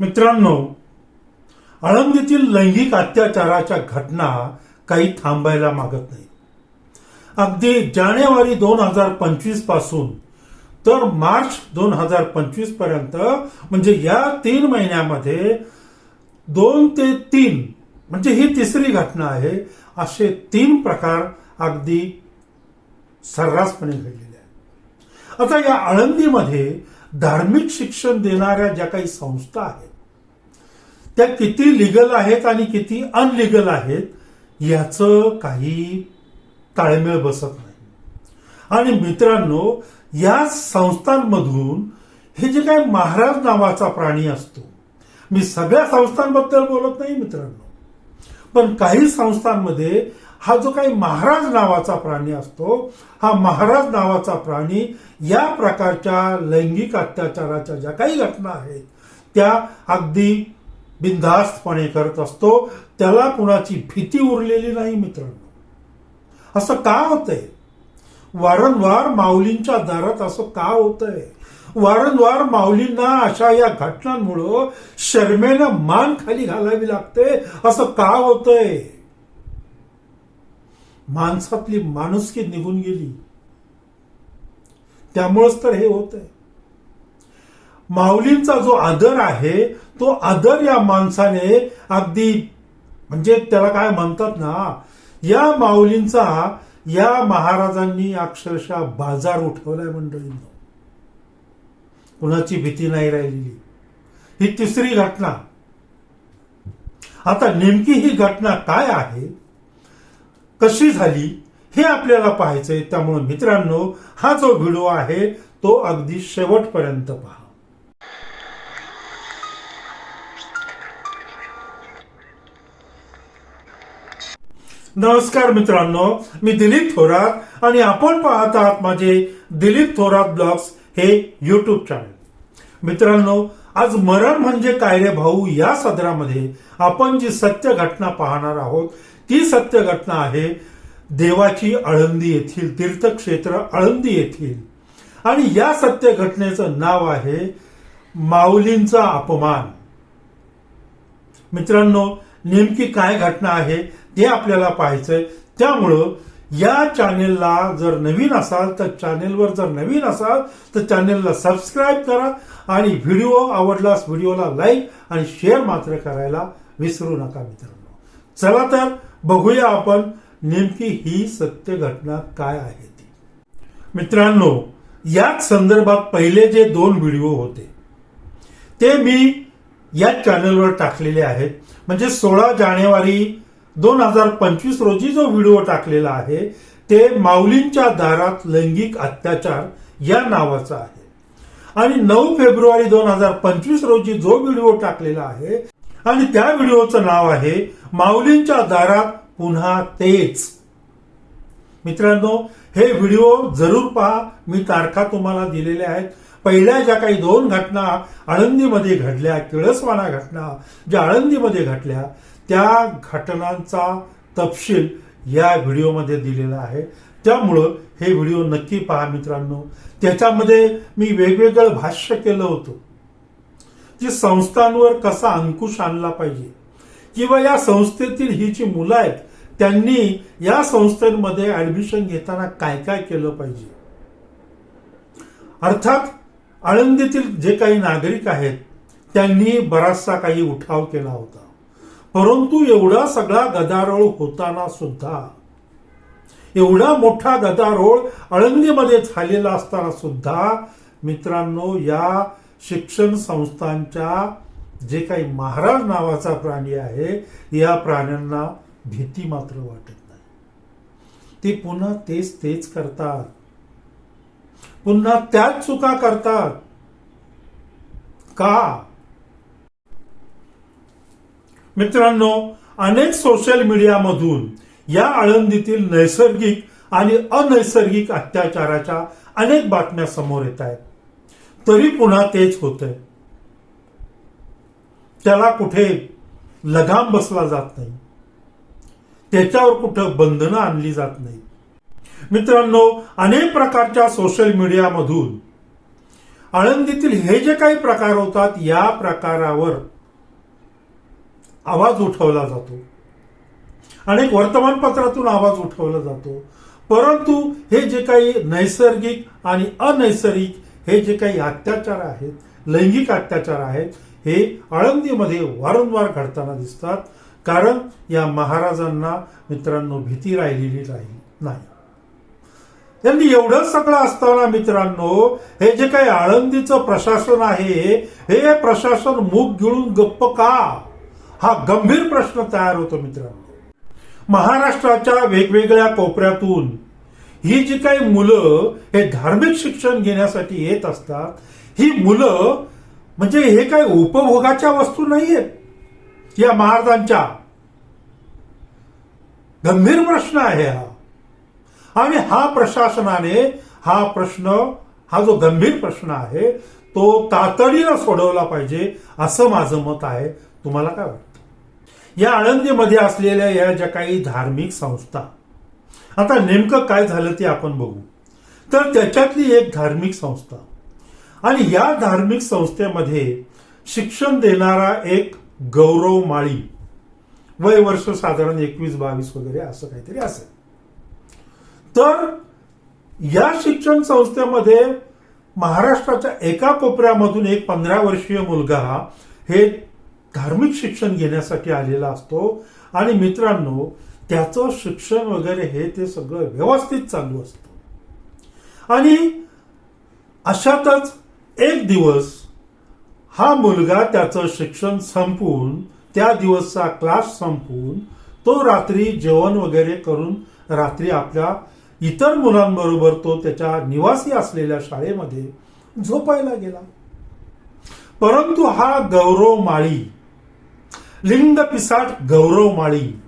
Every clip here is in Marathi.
मित्रांनो आळंदीतील लैंगिक अत्याचाराच्या घटना काही थांबायला मागत नाही. अगदी जानेवारी दोन हजार पंचवीसपासून तर मार्च दोन हजार पंचवीसपर्यंत म्हणजे या तीन महिन्यामध्ये दोन ते तीन म्हणजे ही तिसरी घटना आहे असे तीन प्रकार अगदी सर्रासपणे घडलेले आहेत. आता या आळंदीमध्ये धार्मिक शिक्षण देणाऱ्या ज्या काही संस्था आहेत त्या किती लिगल आहेत आणि किती अनलिगल आहेत याचं काही ताळमेळ बसत नाही. आणि मित्रांनो या संस्थांमधून हे जे काय महाराज नावाचा प्राणी असतो मी सगळ्या संस्थांबद्दल बोलत नाही मित्रांनो पण काही संस्थांमध्ये हा जो काही महाराज नावाचा प्राणी असतो हा महाराज नावाचा प्राणी या प्रकारच्या लैंगिक अत्याचाराच्या ज्या काही घटना आहेत त्या अगदी बिनधास्तपणे करत असतो त्याला कुणाची भीती उरलेली नाही मित्रांनो. असं का होतंय? वारंवार माऊलींच्या दारात असं का होतंय? वारंवार माऊलींना अशा या घटनांमुळं शर्मेनं मान खाली घालावी लागते असं का होतंय? माणसातली माणुसकी निघून गेली. त्यामुळंच तर हे होतंय. माऊलींचा जो आदर आहे तो आदर या माणसाने अगदी म्हणजे त्याला काय म्हणतात ना या माऊलींचा या महाराजांनी अक्षरशः बाजार उठवलाय मंडळींना. कुणाची भीती नाही राहिलेली. ही तिसरी घटना. आता नेमकी ही घटना काय आहे? कशी झाली? हे आपल्याला पाहायचंय. त्यामुळे मित्रांनो हा जो व्हिडिओ आहे तो अगदी शेवटपर्यंत पहा. नमस्कार मित्रांनो मी दिलीप थोरात आणि आपण पाहत आहात माझे दिलीप थोरात ब्लॉग्स हे युट्यूब चॅनल मित्रांनो आज मरण म्हणजे काय रे भाऊ? या सदरामध्ये आपण जी सत्य घटना पाहणार आहोत ती सत्य घटना आहे देवाची आळंदी येथील तीर्थक्षेत्र आळंदी येथील. आणि या सत्य घटनेचं नाव आहे माऊलींचा अपमान. मित्रांनो नेमकी काय घटना आहे? ते आपल्याला पाहायचंय. त्यामुळं या चॅनेलला जर नवीन असाल तर चॅनेलवर जर नवीन असाल तर चॅनेलला सबस्क्राईब करा आणि व्हिडिओ आवडलास व्हिडिओला लाईक आणि शेअर मात्र करायला विसरू नका मित्रांनो. चला तर बघूया आपण नेमकी ही सत्य घटना काय आहे ती. मित्रांनो याच संदर्भात पहिले जे दोन व्हिडिओ होते ते मी या चॅनेलवर टाकलेले आहेत. म्हणजे सोळा जानेवारी दोन हजार पंचवीस रोजी जो व्हिडिओ टाकलेला आहे ते माऊलींच्या दारात लैंगिक अत्याचार या नावाचा आहे. आणि नऊ फेब्रुवारी दोन हजार पंचवीस रोजी जो व्हिडिओ टाकलेला आहे आणि त्या व्हिडिओचं नाव आहे माऊलींच्या दारात पुन्हा तेच. मित्रांनो हे व्हिडिओ जरूर पहा. मी तारखा तुम्हाला दिलेल्या आहेत. पहिल्या ज्या काही दोन घटना आळंदीमध्ये घडल्या किळसवाना घटना ज्या आळंदीमध्ये घडल्या त्या घटनांचा तपशील या व्हिडिओमध्ये दिलेला आहे. त्यामुळं हे व्हिडिओ नक्की पहा मित्रांनो. त्याच्यामध्ये मी वेगवेगळं भाष्य केलं होतं. की संस्थांवर कसा अंकुश आणला पाहिजे. किंवा या संस्थेतील ही जी मुलं आहेत त्यांनी या संस्थेमध्ये ऍडमिशन घेताना काय काय केलं पाहिजे? अर्थात आळंदीतील जे काही नागरिक आहेत त्यांनी बराचसा काही उठाव केला होता. परंतु एवढा सगळा गदारोळ होताना सुद्धा एवढा मोठा गदारोळ अळंगीमध्ये झालेला असताना सुद्धा मित्रांनो या शिक्षण संस्थांच्या जे काही महाराज नावाचा प्राणी आहे या प्राण्यांना भीती मात्र वाटत नाही. ते पुन्हा तेच तेच करतात. पुन्हा त्याच चुका करतात. का? मित्रांनो अनेक सोशल मीडियामधून या आळंदीतील नैसर्गिक आणि अनैसर्गिक अत्याचाराच्या अनेक बातम्या समोर येत आहेत. तरी पुन्हा तेच होतंय. त्याला कुठे लगाम बसला जात नाही. त्याच्यावर कुठं बंधनं आणली जात नाही मित्रांनो अनेक प्रकारच्या सोशल मीडियामधून आळंदीतील हे जे काही प्रकार होतात या प्रकारावर आवाज उठवला जातो. अनेक वर्तमानपत्रातून आवाज उठवला जातो. परंतु हे जे काही नैसर्गिक आणि अनैसर्गिक हे जे काही अत्याचार आहेत लैंगिक अत्याचार आहेत हे आळंदीमध्ये वारंवार घडताना दिसतात. कारण या महाराजांना मित्रांनो भीती राहिलेली नाही. त्यांनी एवढं सगळं असताना मित्रांनो हे जे काही आळंदीचं प्रशासन आहे हे प्रशासन मूग गिळून गप्प का? हा गंभीर प्रश्न तयार होतो मित्रांनो. महाराष्ट्राच्या वेगवेगळ्या कोपऱ्यातून ही जी काही मुलं हे धार्मिक शिक्षण घेण्यासाठी येत असतात ही मुलं म्हणजे हे काही उपभोगाच्या वस्तू नाहीयेत. या महाराजांच्या गंभीर प्रश्न आहे हा. आणि हा प्रशासनाने हा प्रश्न हा जो गंभीर प्रश्न आहे तो तातडीनं सोडवला पाहिजे असं माझं मत आहे. तुम्हाला काय वाटतं? या आळंदीमध्ये असलेल्या या ज्या काही धार्मिक संस्था आता नेमकं काय झालं ते आपण बघू. तर त्याच्यातली एक धार्मिक संस्था. आणि या धार्मिक संस्थेमध्ये शिक्षण देणारा एक गौरव माळी वय वर्ष साधारण एकवीस बावीस वगैरे असं काहीतरी असेल. तर या शिक्षण संस्थेमध्ये महाराष्ट्राच्या एका कोपऱ्यामधून एक पंधरा वर्षीय मुलगा हे धार्मिक शिक्षण घेण्यासाठी आलेला असतो. आणि मित्रांनो त्याचं शिक्षण वगैरे हे ते सगळं व्यवस्थित चालू असतं. आणि अशातच एक दिवस हा मुलगा त्याचं शिक्षण संपवून त्या दिवसचा क्लास संपवून तो रात्री जेवण वगैरे करून रात्री आपल्या इतर मुलांबरोबर तो त्याच्या निवासी असलेल्या शाळेमध्ये झोपायला गेला. परंतु हा गौरव माळी लिंग पिसाट गौरव माळी.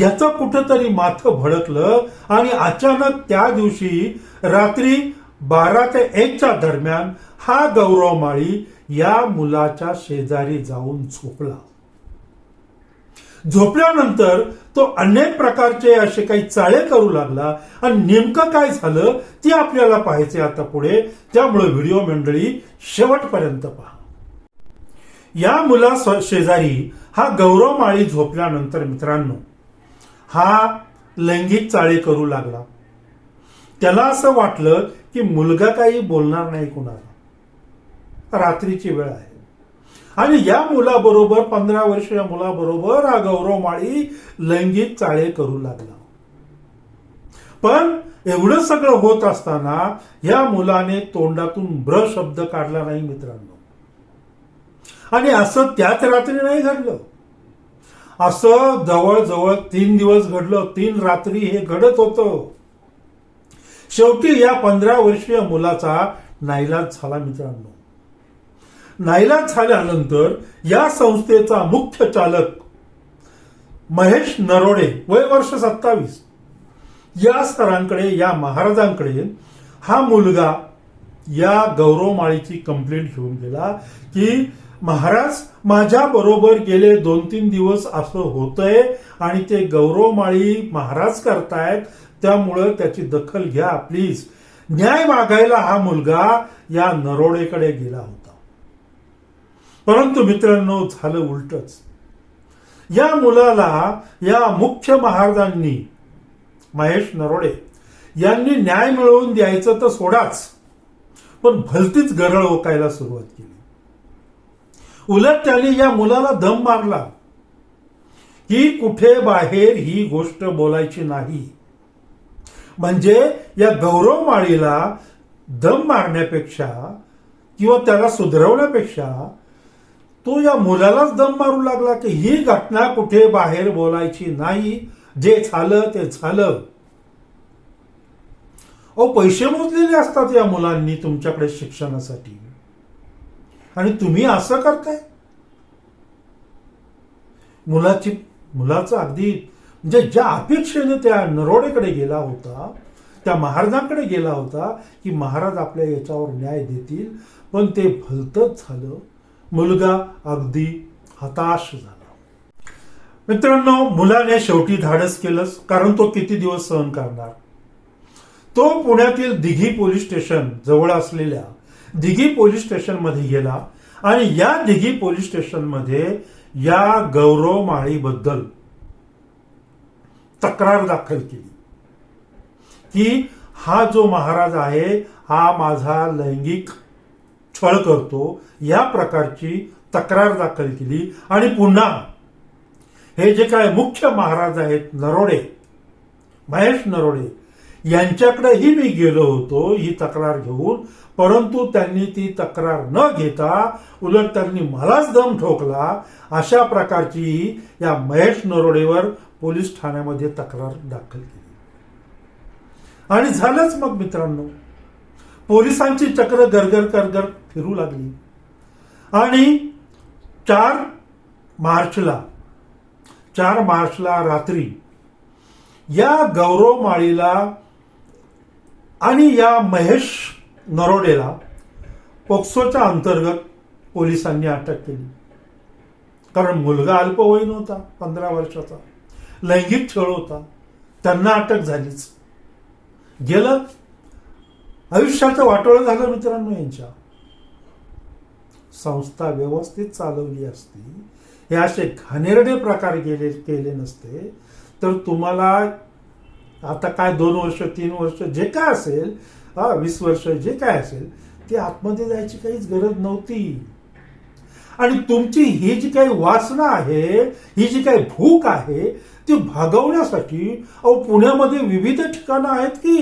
याचं कुठंतरी माथं भडकलं आणि अचानक त्या दिवशी रात्री बारा ते एकच्या दरम्यान हा गौरव माळी या मुलाच्या शेजारी जाऊन झोपला. झोपल्यानंतर तो अनेक प्रकारचे असे काही चाळे करू लागला आणि नेमकं काय झालं ते आपल्याला पाहायचे आता पुढे. त्यामुळे व्हिडिओ मंडळी शेवटपर्यंत पहा. या मुला शेजारी हा गौरव माळी झोपल्यानंतर मित्रांनो हा लैंगिक चाळी करू लागला. त्याला असं वाटलं की मुलगा काही बोलणार नाही कुणाला. रात्रीची वेळ आहे. आणि या मुलाबरोबर पंधरा वर्षीय मुलाबरोबर हा गौरव माळी लैंगिक चाळे करू लागला. पण एवढं सगळं होत असताना या मुलाने तोंडातून ब्र शब्द काढला नाही मित्रांनो. आणि असं त्याच रात्री नाही घडलं. असं जवळजवळ तीन दिवस घडलं. तीन रात्री हे घडत होतं. शेवटी या पंधरा वर्षीय मुलाचा नाईलाज झाला मित्रांनो. नाईलाज झाल्यानंतर या संस्थेचा मुख्य चालक महेश नरोडे वय वर्ष सत्तावीस. या सरांकडे या महाराजांकडे हा मुलगा या गौरव माळीची कंप्लेंट घेऊन गेला की महाराज माझ्या बरोबर गेले दोन तीन दिवस असं होतंय आणि ते गौरव माळी महाराज करतायत त्यामुळं त्याची दखल घ्या प्लीज न्याय मागायला हा मुलगा या नरोडेकडे गेला होता. परंतु मित्रांनो झालं उलटच. या मुलाला या मुख्य महाराजांनी महेश नरोडे यांनी न्याय मिळवून द्यायचं तर सोडाच. पण भलतीच गरळ ओकायला सुरुवात केली. उलट त्याने या मुलाला दम मारला. की कुठे बाहेर ही गोष्ट बोलायची नाही. म्हणजे या गौरव माळीला दम मारण्यापेक्षा किंवा त्याला सुधरवण्यापेक्षा तो या मुलालाच दम मारू लागला की ही घटना कुठे बाहेर बोलायची नाही. जे झालं ते झालं. अहो पैसे मोजलेले असतात या मुलांनी तुमच्याकडे शिक्षणासाठी. आणि तुम्ही असं करताय? मुलाची मुलाचं अगदी म्हणजे ज्या अपेक्षेने त्या नरोडेकडे गेला होता त्या महाराजांकडे गेला होता की महाराज आपल्या याच्यावर न्याय देतील पण ते भलतच झालं. मुलगा अगदी हताश झाला. मित्रांनो मुलाने शेवटी धाडस केलंच कारण तो किती दिवस सहन करणार? तो पुण्यातील दिघी पोलीस स्टेशन जवळ असलेल्या दिघी पोलीस स्टेशनमध्ये गेला आणि या दिघी पोलीस स्टेशनमध्ये या गौरव माळीबद्दल तक्रार दाखल केली. की हा जो महाराज आहे हा माझा लैंगिक छळ करतो या प्रकारची तक्रार दाखल केली. आणि पुन्हा हे जे काय मुख्य महाराज आहेत नरोडे महेश नरोडे यांच्याकडेही मी गेलो होतो ही तक्रार घेऊन. परंतु त्यांनी ती तक्रार न घेता उलट त्यांनी मलाच दम ठोकला. अशा प्रकारची या महेश नरोडेवर पोलीस ठाण्यामध्ये तक्रार दाखल केली. आणि झालंच मग मित्रांनो. पोलिसांची चक्र गरगर करगर फिरू लागली. आणि चार मार्चला चार मार्चला रात्री या गौरव माळीला आणि या महेश नरोडेला पोक्सोच्या अंतर्गत पोलिसांनी अटक केली. कारण मुलगा अल्पवयीन होता पंधरा वर्षाचा. लैंगिक छळ होता. त्यांना अटक झालीच. गेलं. आयुष्याचं वाटोळं झालं मित्रांनो यांच्या. संस्था व्यवस्थित चालवली असती. हे असे घाणेरडे प्रकार केले केले नसते. तर तुम्हाला आता काय दोन वर्ष तीन वर्ष जे काय असेल हा वीस वर्ष जे काय असेल ते आतमध्ये जायची काहीच गरज नव्हती. आणि तुमची ही जी काही वासना आहे ही जी काही भूक आहे ती भागवण्यासाठी अहो पुण्यामध्ये विविध ठिकाणं आहेत की?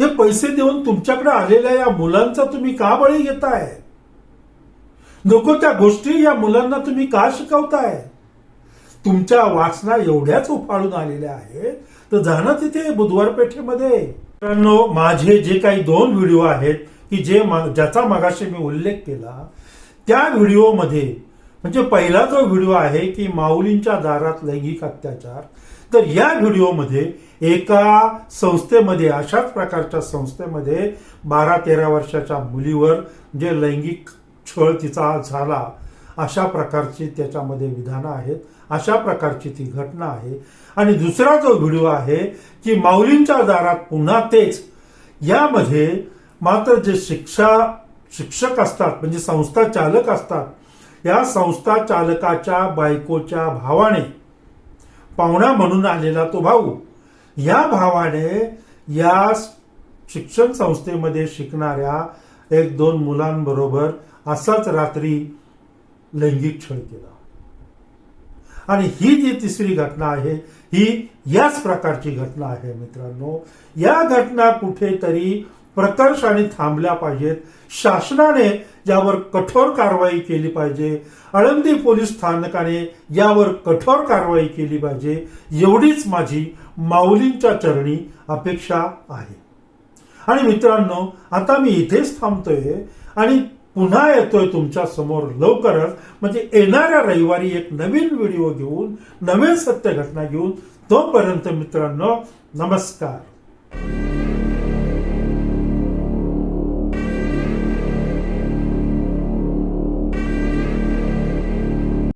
हे पैसे देऊन तुमच्याकडे आलेल्या या मुलांचा तुम्ही का बळी घेताय? नको त्या गोष्टी या मुलांना तुम्ही का शिकवताय? तुमच्या वासना एवढ्याच उफाळून आलेल्या आहेत तर जाणं तिथे बुधवार पेठेमध्ये मित्रांनो माझे जे काही दोन व्हिडिओ आहेत की जे ज्याचा मागाशी मी उल्लेख केला त्या व्हिडिओमध्ये म्हणजे पहिला जो व्हिडिओ आहे की माऊलींच्या दारात लैंगिक अत्याचार तर या व्हिडिओमध्ये एका संस्थेमध्ये अशाच प्रकारच्या संस्थेमध्ये बारा तेरा वर्षाच्या मुलीवर जे लैंगिक छळ तिचा झाला अशा प्रकारची त्याच्यामध्ये विधानं आहेत. अशा प्रकारची ती घटना आहे. आणि दुसरा जो व्हिडिओ आहे की माऊलींच्या दारात पुन्हा तेच. यामध्ये मात्र जे शिक्षा शिक्षक असतात म्हणजे संस्था चालक असतात या संस्था चालकाच्या बायकोच्या भावाने पाहुणा म्हणून आलेला तो भाऊ या भावाने या शिक्षण संस्थेमध्ये शिकणाऱ्या एक दोन मुलांबरोबर असाच रात्री लैंगिक छळ केला. आणि ही जी तिसरी घटना आहे ही याच प्रकारची घटना आहे मित्रांनो. या घटना कुठेतरी प्रकर्षाने थांबल्या पाहिजेत. शासनाने यावर कठोर कारवाई केली पाहिजे आळंदी पोलीस स्थानकाने यावर कठोर कारवाई केली पाहिजे एवढीच माझी माऊलींच्या चरणी अपेक्षा आहे. आणि मित्रांनो आता मी इथेच थांबतोय आणि पुन्हा येतोय तुमच्यासमोर लवकरच. म्हणजे येणाऱ्या रविवारी एक नवीन व्हिडिओ घेऊन नवीन सत्य घटना घेऊन तोपर्यंत मित्रांनो नमस्कार.